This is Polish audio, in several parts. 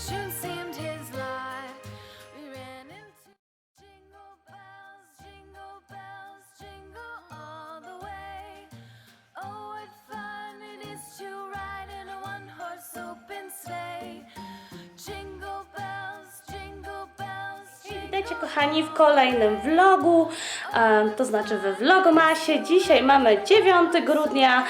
Misfortune seemed his life. We ran into jingle bells, jingle bells, jingle all the way. Oh, what fun it is to ride in a one-horse open sleigh. Jingle bells, jingle bells, jingle Witajcie kochani w kolejnym vlogu, em, to znaczy we vlogomasie. Dzisiaj mamy 9 grudnia,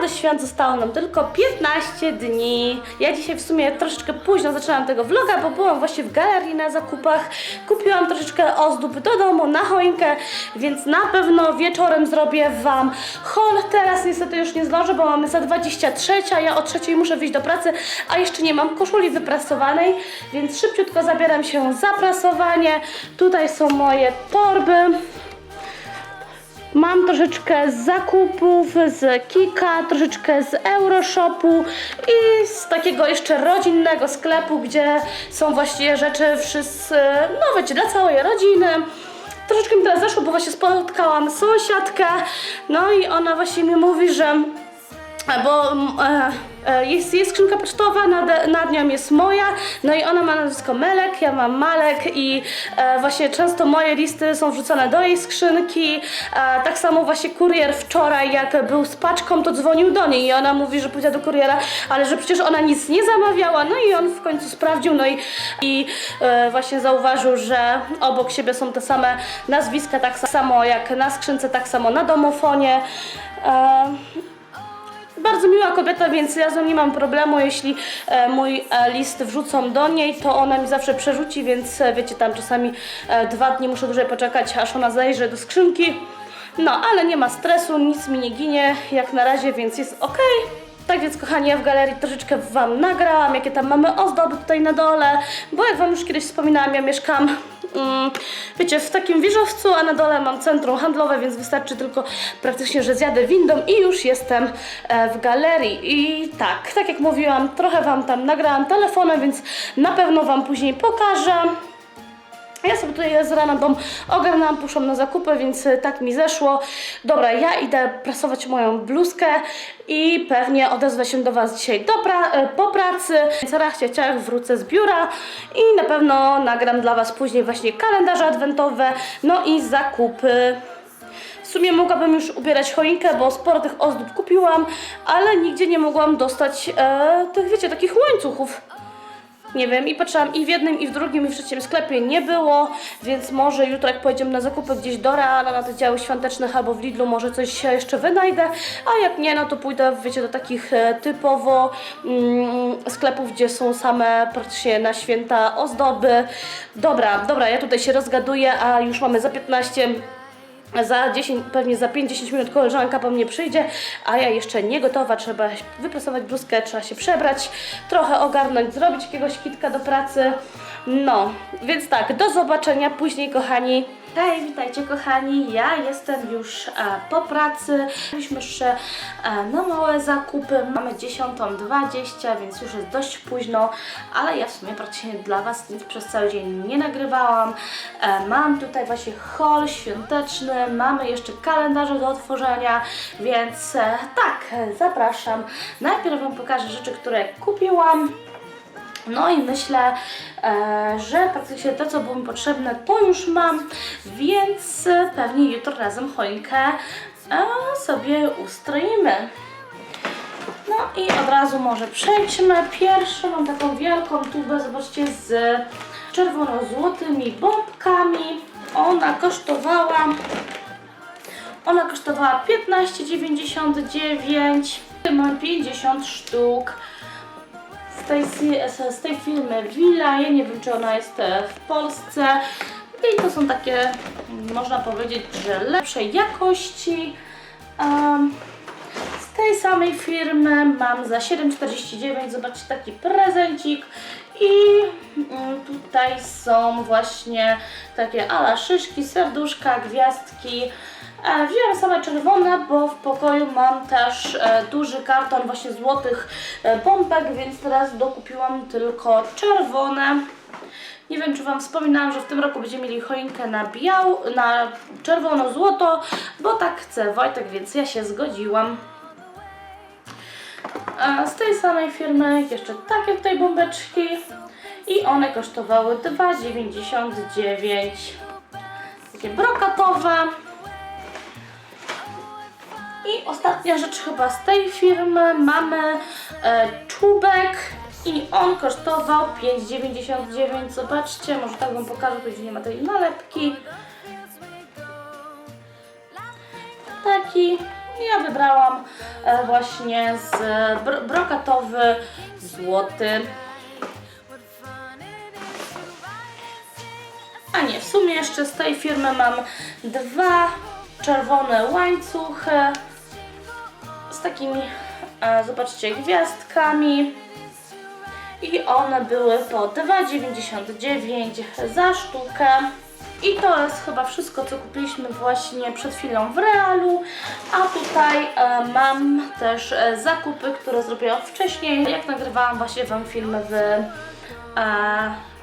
do świąt zostało nam tylko 15 dni. Ja dzisiaj w sumie troszeczkę późno zaczęłam tego vloga, bo byłam właśnie w galerii na zakupach. Kupiłam troszeczkę ozdób do domu na choinkę, więc na pewno wieczorem zrobię Wam haul. Teraz niestety już nie zdążę, bo mamy za 23, a ja o trzeciej muszę wyjść do pracy, a jeszcze nie mam koszuli wyprasowanej, więc szybciutko zabieram się za prasowanie. Tutaj są moje torby. Mam troszeczkę zakupów z Kika, troszeczkę z Euroshopu i z takiego jeszcze rodzinnego sklepu, gdzie są właściwie rzeczy wszyscy, no wiecie, dla całej rodziny. Troszeczkę mi teraz zaszło, bo właśnie spotkałam sąsiadkę, no i ona właśnie mi mówi, że bo mm, e, e, jest, jest skrzynka pocztowa, nad, nad nią jest moja, no i ona ma nazwisko Melek, ja mam Malek i e, właśnie często moje listy są wrzucone do jej skrzynki. E, tak samo właśnie kurier wczoraj, jak był z paczką, to dzwonił do niej i ona mówi, że powiedziała do kuriera, ale że przecież ona nic nie zamawiała, no i on w końcu sprawdził, no i, i e, właśnie zauważył, że obok siebie są te same nazwiska, tak samo jak na skrzynce, tak samo na domofonie. E, bardzo miła kobieta, więc ja z nią nie mam problemu. Jeśli e, mój e, list wrzucą do niej, to ona mi zawsze przerzuci, więc e, wiecie, tam czasami e, dwa dni muszę dłużej poczekać, aż ona zajrzy do skrzynki. No, ale nie ma stresu, nic mi nie ginie jak na razie, więc jest ok. Tak więc, kochani, ja w galerii troszeczkę Wam nagrałam, jakie tam mamy ozdoby tutaj na dole, bo jak Wam już kiedyś wspominałam, ja mieszkam, wiecie, w takim wieżowcu, a na dole mam centrum handlowe, więc wystarczy tylko praktycznie, że zjadę windą i już jestem e, w galerii. I tak, tak jak mówiłam, trochę Wam tam nagrałam telefonem, więc na pewno Wam później pokażę. Ja sobie tutaj z rana dom ogarnęłam, poszłam na zakupy, więc e, tak mi zeszło. Dobra, ja idę prasować moją bluzkę i pewnie odezwę się do Was dzisiaj do pra e, po pracy. Więc rachcie ciach wrócę z biura i na pewno nagram dla Was później właśnie kalendarze adwentowe, no i zakupy. W sumie mogłabym już ubierać choinkę, bo sporo tych ozdób kupiłam, ale nigdzie nie mogłam dostać e, tych, wiecie, takich łańcuchów. Nie wiem, i patrzyłam i w jednym, i w drugim, i w trzecim sklepie nie było, więc może jutro jak pojedziemy na zakupy gdzieś do Reala, na te działy świąteczne albo w Lidlu, może coś się jeszcze wynajdę, a jak nie, no to pójdę, wiecie, do takich e, typowo mm, sklepów, gdzie są same praktycznie na święta ozdoby. Dobra, dobra, ja tutaj się rozgaduję, a już mamy za 15 za 10, pewnie za 5-10 minut koleżanka po mnie przyjdzie, a ja jeszcze nie gotowa, trzeba wyprasować bluzkę, trzeba się przebrać, trochę ogarnąć, zrobić jakiegoś kitka do pracy. No, więc tak, do zobaczenia później, kochani. Hej, witajcie kochani, ja jestem już e, po pracy. Mieliśmy jeszcze e, na małe zakupy, mamy 10.20, więc już jest dość późno, ale ja w sumie praktycznie dla Was nic przez cały dzień nie nagrywałam. E, mam tutaj właśnie haul świąteczny, mamy jeszcze kalendarze do otworzenia, więc e, tak, zapraszam. Najpierw Wam pokażę rzeczy, które kupiłam. No i myślę, e, że praktycznie to, co było mi potrzebne, to już mam, więc pewnie jutro razem choinkę e, sobie ustroimy. No i od razu może przejdźmy. Pierwszą mam taką wielką tubę, zobaczcie, z czerwono-złotymi bombkami. Ona kosztowała ona kosztowała 15,99. Mam 50 sztuk z tej firmy Villa. Ja nie wiem, czy ona jest w Polsce. I to są takie, można powiedzieć, że lepszej jakości. Em, z tej samej firmy mam za 7,49. Zobaczcie, taki prezencik. I mm, tutaj są właśnie takie ala szyszki, serduszka, gwiazdki. Wziąłem same czerwone, bo w pokoju mam też e, duży karton właśnie złotych e, pompek, więc teraz dokupiłam tylko czerwone. Nie wiem, czy Wam wspominałam, że w tym roku będziemy mieli choinkę na biał, na czerwono-złoto, bo tak chce Wojtek, więc ja się zgodziłam. Z tej samej firmy jeszcze takie tutaj bombeczki i one kosztowały 2,99. Takie brokatowe. I ostatnia rzecz chyba z tej firmy mamy e, czubek i on kosztował 5,99. Zobaczcie, może tak Wam pokażę, gdzie nie ma tej nalepki. Taki. Ja wybrałam e, właśnie z bro, brokatowy złoty. A nie, w sumie jeszcze z tej firmy mam dwa czerwone łańcuchy takimi, e, zobaczcie, gwiazdkami. I one były po 2,99 za sztukę. I to jest chyba wszystko, co kupiliśmy właśnie przed chwilą w Realu. A tutaj e, mam też e, zakupy, które zrobiłam wcześniej, jak nagrywałam właśnie Wam filmy w, e,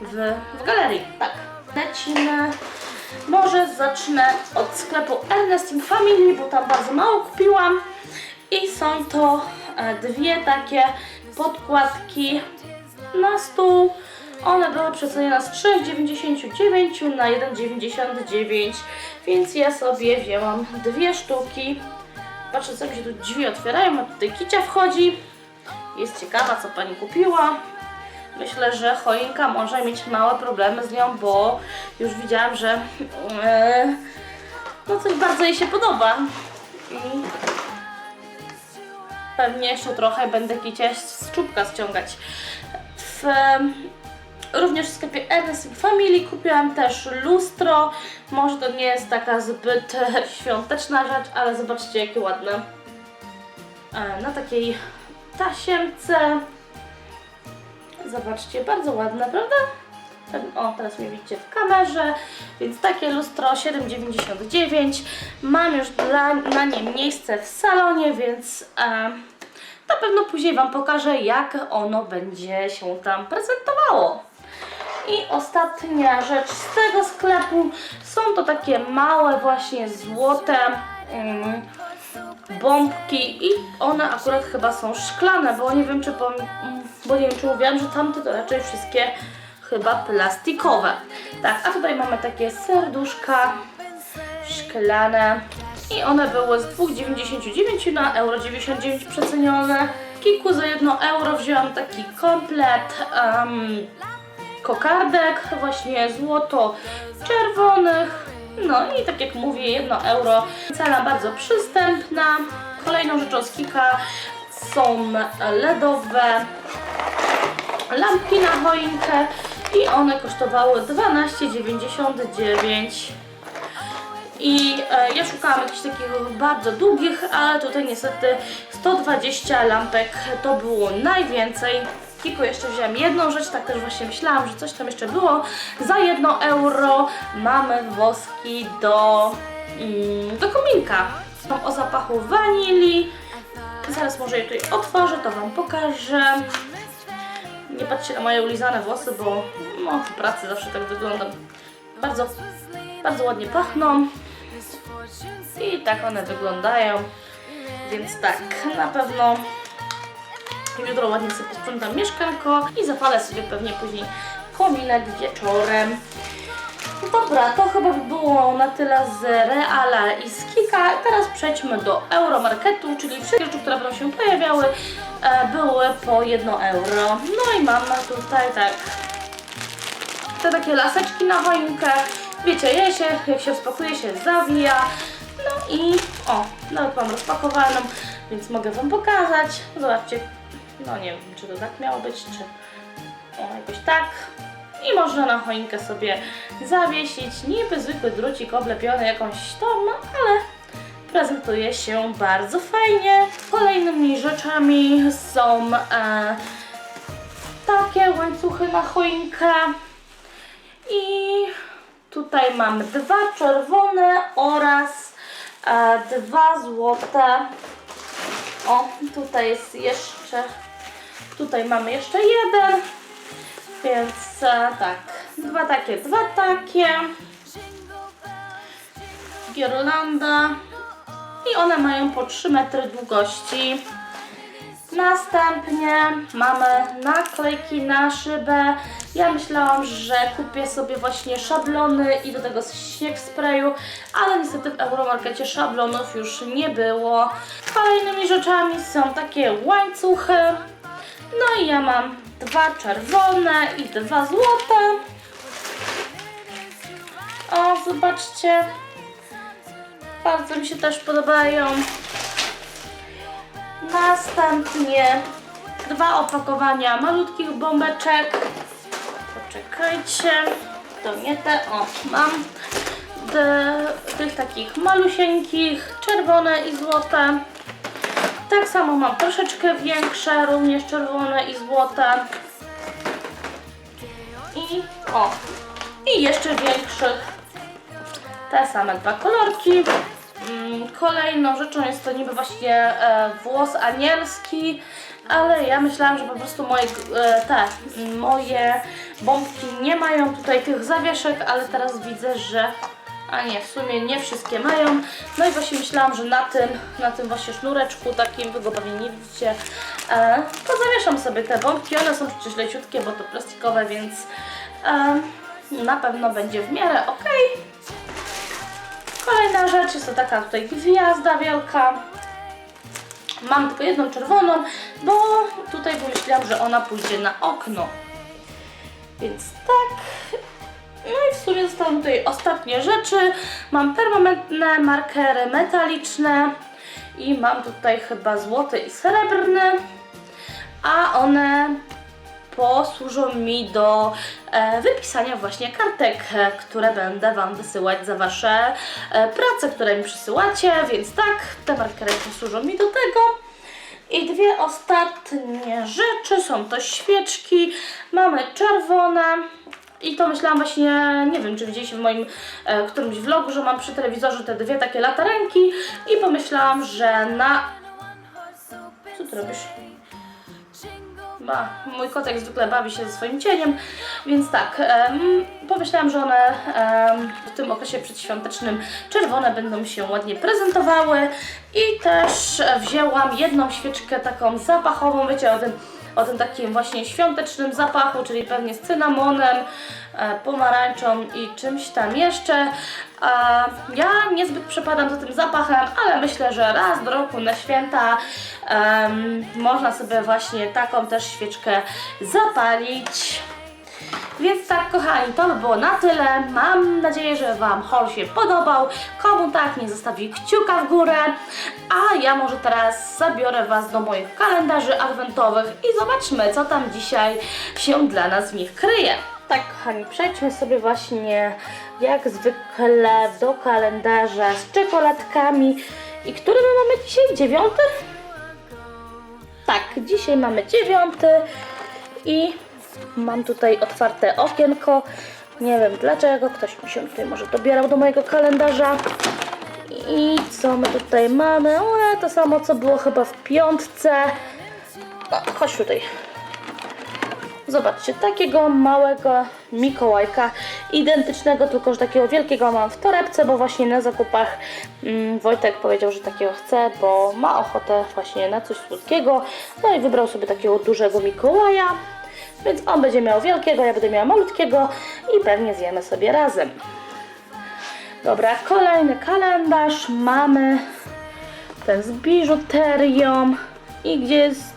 w, w galerii. Tak. Lecimy. Może zacznę od sklepu Ernest Family, bo tam bardzo mało kupiłam. I są to e, dwie takie podkładki na stół. One były przecenione z 3,99 na 1,99, więc ja sobie wzięłam dwie sztuki. Patrzę, co mi się tu drzwi otwierają, a tutaj kicia wchodzi. Jest ciekawa, co pani kupiła. Myślę, że choinka może mieć małe problemy z nią, bo już widziałam, że e, no coś bardzo jej się podoba. I pewnie jeszcze trochę będę kicia z czubka ściągać. W, również w sklepie Ernest Family kupiłam też lustro. Może to nie jest taka zbyt świąteczna rzecz, ale zobaczcie jakie ładne. E, Na takiej tasiemce. Zobaczcie, bardzo ładne, prawda? Ten- O, teraz mnie widzicie w kamerze, więc takie lustro 7,99. Mam już dla, na nie miejsce w salonie, więc e, na pewno później Wam pokażę, jak ono będzie się tam prezentowało. I ostatnia rzecz z tego sklepu są to takie małe właśnie złote mm, bombki i one akurat chyba są szklane, bo nie wiem czy mm, bo nie wiem czy mówiłam, że tamte to raczej wszystkie chyba plastikowe. Tak, a tutaj mamy takie serduszka szklane i one były z 2,99 na euro 99 przecenione. Kiku za 1 euro wzięłam taki komplet em, kokardek, właśnie złoto-czerwonych. No i tak jak mówię, 1 euro. Cena bardzo przystępna. Kolejną rzeczą z Kika są LEDowe lampki na choinkę i one kosztowały 12,99. I e, ja szukałam jakichś takich bardzo długich, ale tutaj niestety 120 lampek to było najwięcej. Kiko jeszcze wziąłem jedną rzecz, tak też właśnie myślałam, że coś tam jeszcze było. Za 1 euro mamy woski do, mm, do kominka. Mam o zapachu wanilii. Zaraz może je tutaj otworzę, to Wam pokażę. Nie patrzcie na moje ulizane włosy, bo no, w pracy zawsze tak wyglądam. Bardzo, bardzo ładnie pachną. I tak one wyglądają. Więc tak, na pewno jutro ładnie sobie posprzątam mieszkanko i zapalę sobie pewnie później kominek wieczorem. Dobra, to chyba by było na tyle z Reala i z Kika. Teraz przejdźmy do Euromarketu, czyli wszystkie rzeczy, które będą się pojawiały, e, były po 1 euro. No i mamy tutaj tak te takie laseczki na choinkę. Wiecie, je się, jak się rozpakuje, się zawija. No i o, nawet mam rozpakowaną, więc mogę Wam pokazać. Zobaczcie, no nie wiem, czy to tak miało być, czy o, jakoś tak. I można na choinkę sobie zawiesić. Niby zwykły drucik oblepiony jakąś tą, ale prezentuje się bardzo fajnie. Kolejnymi rzeczami są e, takie łańcuchy na choinkę. I tutaj mamy dwa czerwone oraz e, dwa złote. O, tutaj jest jeszcze, tutaj mamy jeszcze jeden, więc tak, dwa takie, dwa takie. Girlanda. I one mają po 3 metry długości. Następnie mamy naklejki na szybę. Ja myślałam, że kupię sobie właśnie szablony i do tego śnieg sprayu, ale niestety w Euromarkecie szablonów już nie było. Kolejnymi rzeczami są takie łańcuchy. No i ja mam dwa czerwone i dwa złote. O, zobaczcie. Bardzo mi się też podobają. Następnie dwa opakowania malutkich bombeczek. Poczekajcie, to nie te, o, mam d, tych takich malusieńkich, czerwone i złote. Tak samo mam troszeczkę większe, również czerwone i złote. I o, i jeszcze większych. Te same dwa kolorki. Mm, Kolejną rzeczą jest to niby właśnie e, włos anielski, ale ja myślałam, że po prostu moje, e, te mm, moje bombki nie mają tutaj tych zawieszek, ale teraz widzę, że a nie, w sumie nie wszystkie mają. No i właśnie myślałam, że na tym, na tym właśnie sznureczku takim, wy go pewnie nie widzicie, e, to zawieszam sobie te bombki. One są przecież leciutkie, bo to plastikowe, więc e, na pewno będzie w miarę ok. Kolejna rzecz jest to taka tutaj gwiazda wielka. Mam tylko jedną czerwoną, bo tutaj pomyślałam, że ona pójdzie na okno. Więc tak. No i w sumie zostały tutaj ostatnie rzeczy. Mam permanentne markery metaliczne i mam tutaj chyba złoty i srebrny, a one posłużą mi do e, wypisania właśnie kartek, które będę Wam wysyłać za Wasze e, prace, które mi przysyłacie, więc tak, te markery posłużą mi do tego. I dwie ostatnie rzeczy, są to świeczki, mamy czerwone i to myślałam właśnie, nie wiem czy widzieliście w moim e, którymś vlogu, że mam przy telewizorze te dwie takie latarenki i pomyślałam, że na... Co ty robisz? Ba, mój kotek zwykle bawi się ze swoim cieniem, więc tak, em, pomyślałam, że one em, w tym okresie przedświątecznym czerwone będą się ładnie prezentowały i też wzięłam jedną świeczkę taką zapachową, wiecie, o tym, o tym takim właśnie świątecznym zapachu, czyli pewnie z cynamonem, e, pomarańczą i czymś tam jeszcze. Ja niezbyt przepadam za tym zapachem, ale myślę, że raz do roku na święta można sobie właśnie taką też świeczkę zapalić. Więc tak, kochani, to by było na tyle. Mam nadzieję, że Wam haul się podobał. Komu tak, nie zostawi kciuka w górę. A ja może teraz zabiorę Was do moich kalendarzy adwentowych i zobaczmy, co tam dzisiaj się dla nas w nich kryje. Tak, kochani, przejdźmy sobie właśnie jak zwykle do kalendarza z czekoladkami. I który my mamy dzisiaj? Dziewiąty? Tak, dzisiaj mamy dziewiąty i mam tutaj otwarte okienko. Nie wiem dlaczego, ktoś mi się tutaj może dobierał do mojego kalendarza. I co my tutaj mamy? O, to samo co było chyba w piątce. O, chodź tutaj. Zobaczcie, takiego małego Mikołajka, identycznego, tylko że takiego wielkiego mam w torebce, bo właśnie na zakupach mm, Wojtek powiedział, że takiego chce, bo ma ochotę właśnie na coś słodkiego. No i wybrał sobie takiego dużego Mikołaja, więc on będzie miał wielkiego, ja będę miała malutkiego i pewnie zjemy sobie razem. Dobra, kolejny kalendarz. Mamy ten z biżuterią i gdzie jest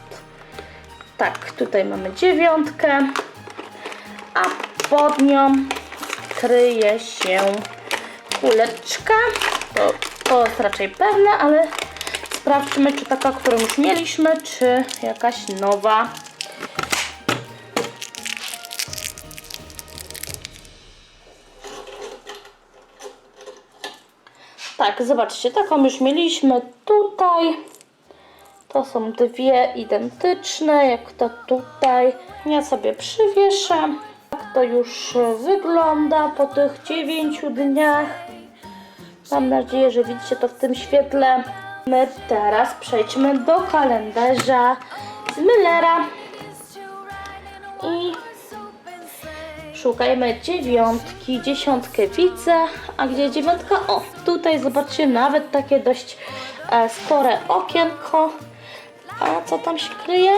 tak, tutaj mamy dziewiątkę, a pod nią kryje się kuleczka. To, to jest raczej pewne, ale sprawdźmy, czy taka, którą już mieliśmy, czy jakaś nowa. Tak, zobaczcie, taką już mieliśmy tutaj. To są dwie identyczne, jak to tutaj. Ja sobie przywieszę. Tak to już wygląda po tych 9 dniach. Mam nadzieję, że widzicie to w tym świetle. My teraz przejdźmy do kalendarza z Millera. I Szukajmy dziewiątki, dziesiątkę widzę, a gdzie dziewiątka? O, tutaj zobaczcie, nawet takie dość e, spore okienko. A co tam się kryje?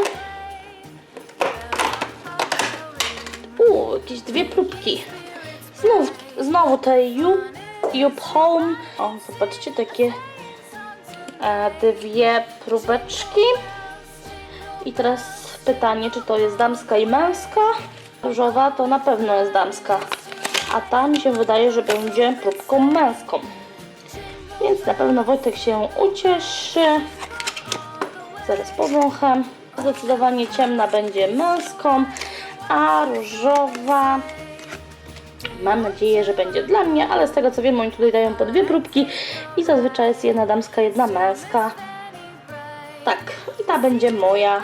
Uuu, jakieś dwie próbki. Znów, znowu te Jup Home. O, zobaczcie, takie e, dwie próbeczki. I teraz pytanie, czy to jest damska i męska? Różowa to na pewno jest damska, a ta mi się wydaje, że będzie próbką męską. Więc na pewno Wojtek się ucieszy. Zaraz powącham. Zdecydowanie ciemna będzie męską, a różowa mam nadzieję, że będzie dla mnie, ale z tego co wiem, oni tutaj dają po dwie próbki i zazwyczaj jest jedna damska, jedna męska. Tak, i ta będzie moja.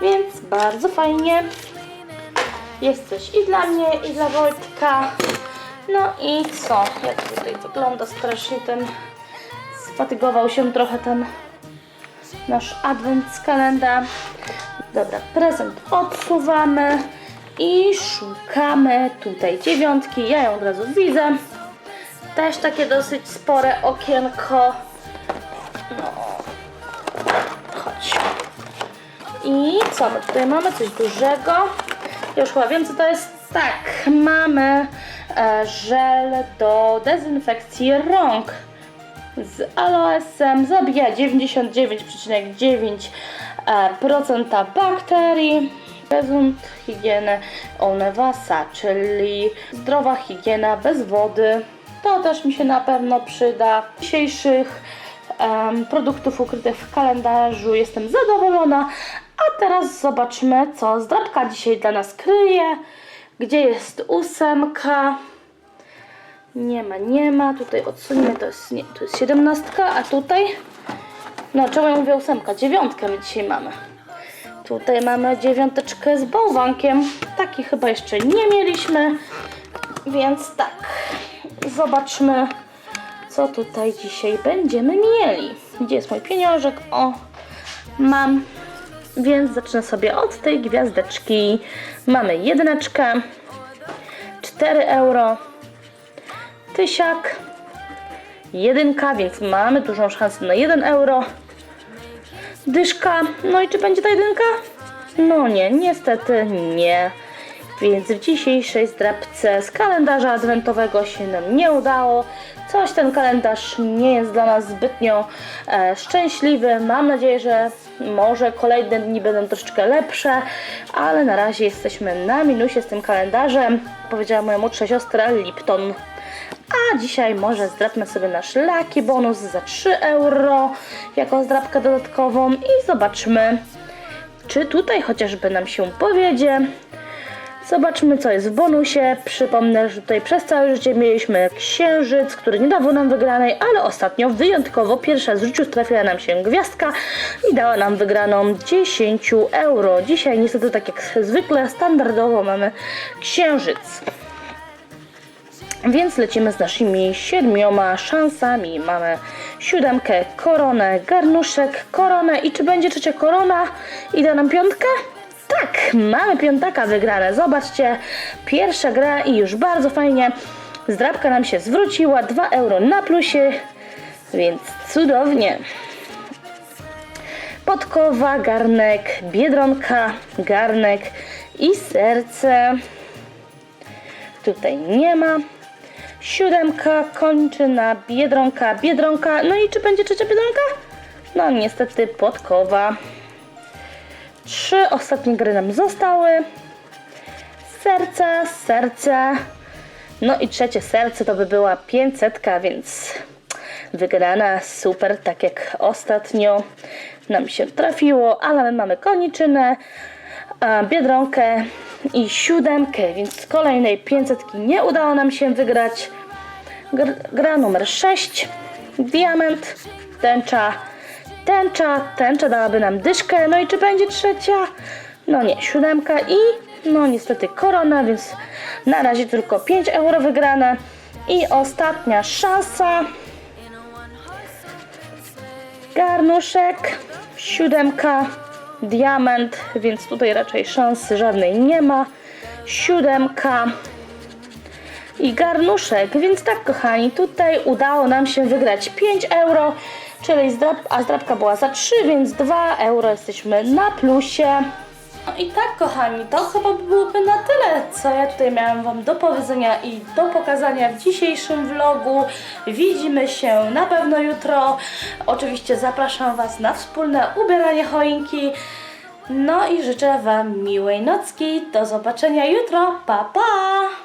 Więc bardzo fajnie. Jest coś i dla mnie, i dla Wojtka. No i co? Jak tutaj wygląda strasznie ten... Sfatygował się trochę ten nasz advent z kalendarza. Dobra, prezent odsuwamy i szukamy tutaj dziewiątki. Ja ją od razu widzę. Też takie dosyć spore okienko. No, chodź. I co my tutaj mamy? Coś dużego. Ja już chyba wiem, co to jest. Tak, mamy e, żel do dezynfekcji rąk z aloesem. Zabija 99,9% bakterii. Prezent higieny Onewasa, czyli zdrowa higiena bez wody. To też mi się na pewno przyda. Dzisiejszych produktów ukrytych w kalendarzu jestem zadowolona. A teraz zobaczmy, co zdrabka dzisiaj dla nas kryje. Gdzie jest ósemka? Nie ma, nie ma. Tutaj odsuńmy, to jest, nie, to jest siedemnastka, a tutaj... No, czemu ja mówię ósemka? Dziewiątkę my dzisiaj mamy. Tutaj mamy dziewiąteczkę z bałwankiem. Taki chyba jeszcze nie mieliśmy. Więc tak, zobaczmy, co tutaj dzisiaj będziemy mieli. Gdzie jest mój pieniążek? O, mam. Więc zacznę sobie od tej gwiazdeczki. Mamy jedyneczkę, 4 euro, tysiak, jedynka, więc mamy dużą szansę na 1 euro. Dyszka, no i czy będzie ta jedynka? No nie, niestety nie. Więc w dzisiejszej zdrabce z kalendarza adwentowego się nam nie udało. Coś ten kalendarz nie jest dla nas zbytnio e, szczęśliwy. Mam nadzieję, że może kolejne dni będą troszeczkę lepsze, ale na razie jesteśmy na minusie z tym kalendarzem. Powiedziała moja młodsza siostra Lipton. A dzisiaj może zdrabmy sobie nasz Lucky Bonus za 3 euro jako zdrabkę dodatkową i zobaczmy, czy tutaj chociażby nam się powiedzie. Zobaczmy, co jest w bonusie. Przypomnę, że tutaj przez całe życie mieliśmy księżyc, który nie dawał nam wygranej, ale ostatnio wyjątkowo pierwsza z życiu trafiła nam się gwiazdka i dała nam wygraną 10 euro. Dzisiaj niestety, tak jak zwykle, standardowo mamy księżyc. Więc lecimy z naszymi siedmioma szansami. Mamy siódemkę, koronę, garnuszek, koronę i czy będzie trzecia korona i da nam piątkę? Tak, mamy piątaka wygrane. Zobaczcie, pierwsza gra i już bardzo fajnie. Zdrabka nam się zwróciła, 2 euro na plusie, więc cudownie. Podkowa, garnek, biedronka, garnek i serce. Tutaj nie ma. Siódemka kończy na biedronka, biedronka. No i czy będzie trzecia biedronka? No niestety podkowa. Trzy ostatnie gry nam zostały. Serce, serce. No i trzecie serce to by była 500, więc wygrana super, tak jak ostatnio nam się trafiło, ale my mamy koniczynę, biedronkę i siódemkę, więc kolejnej 500 nie udało nam się wygrać. Gr gra numer 6, diament, tęcza, tęcza, tęcza dałaby nam dyszkę, no i czy będzie trzecia? No nie, siódemka i no niestety korona, więc na razie tylko 5 euro wygrane. I ostatnia szansa. Garnuszek, siódemka, diament, więc tutaj raczej szansy żadnej nie ma. siódemka i garnuszek. Więc tak, kochani, tutaj udało nam się wygrać 5 euro, czyli zdrab, a zdrabka była za 3, więc 2 euro jesteśmy na plusie. No i tak, kochani, to chyba byłoby na tyle, co ja tutaj miałam Wam do powiedzenia i do pokazania w dzisiejszym vlogu. Widzimy się na pewno jutro. Oczywiście zapraszam Was na wspólne ubieranie choinki. No i życzę Wam miłej nocki. Do zobaczenia jutro. Pa, pa!